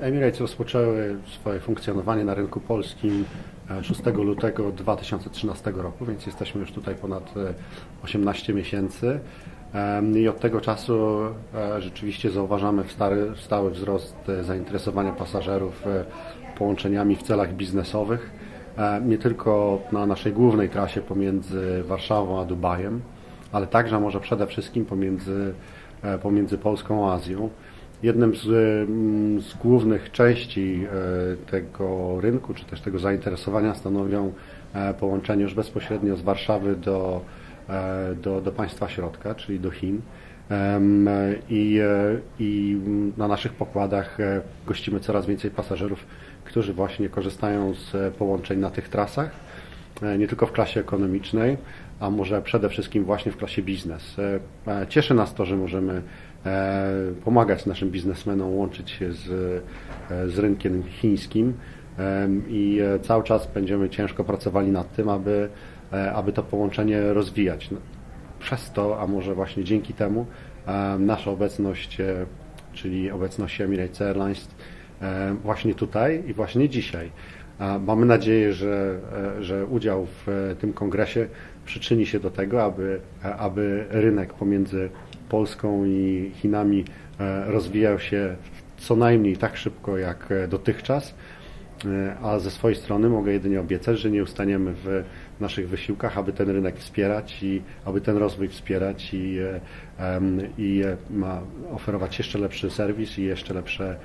Emirates rozpoczęły swoje funkcjonowanie na rynku polskim e, 6 lutego 2013 roku, więc jesteśmy już tutaj ponad e, 18 miesięcy. Em, I od tego czasu e, rzeczywiście zauważamy stały wzrost e, zainteresowania pasażerów e, połączeniami w celach biznesowych. E, Nie tylko na naszej głównej trasie pomiędzy Warszawą a Dubajem, ale także, może przede wszystkim pomiędzy, e, pomiędzy Polską a Azją. Jednym z, mm, z głównych części e, tego rynku, czy też tego zainteresowania stanowią e, połączenie już bezpośrednio z Warszawy do, e, do, do państwa środka, czyli do Chin. I, I na naszych pokładach gościmy coraz więcej pasażerów, którzy właśnie korzystają z połączeń na tych trasach nie tylko w klasie ekonomicznej, a może przede wszystkim właśnie w klasie biznes. E, e, Cieszy nas to, że możemy e, pomagać naszym biznesmenom łączyć się z, e, z rynkiem chińskim i e, cały czas będziemy ciężko pracowali nad tym, aby, e, aby to połączenie rozwijać. No, Przez to, a może właśnie dzięki temu, e, nasza obecność, e, czyli obecność Emirates Airlines e, właśnie tutaj i właśnie dzisiaj. Mamy nadzieję, że, e, że udział w e, tym kongresie przyczyni się do tego, aby, aby rynek pomiędzy Polską i Chinami e, rozwijał się co najmniej tak szybko jak dotychczas. A ze swojej strony mogę jedynie obiecać, że nie ustaniemy w naszych wysiłkach, aby ten rynek wspierać i aby ten rozwój wspierać i, i oferować jeszcze lepszy serwis i jeszcze, lepsze,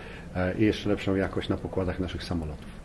i jeszcze lepszą jakość na pokładach naszych samolotów.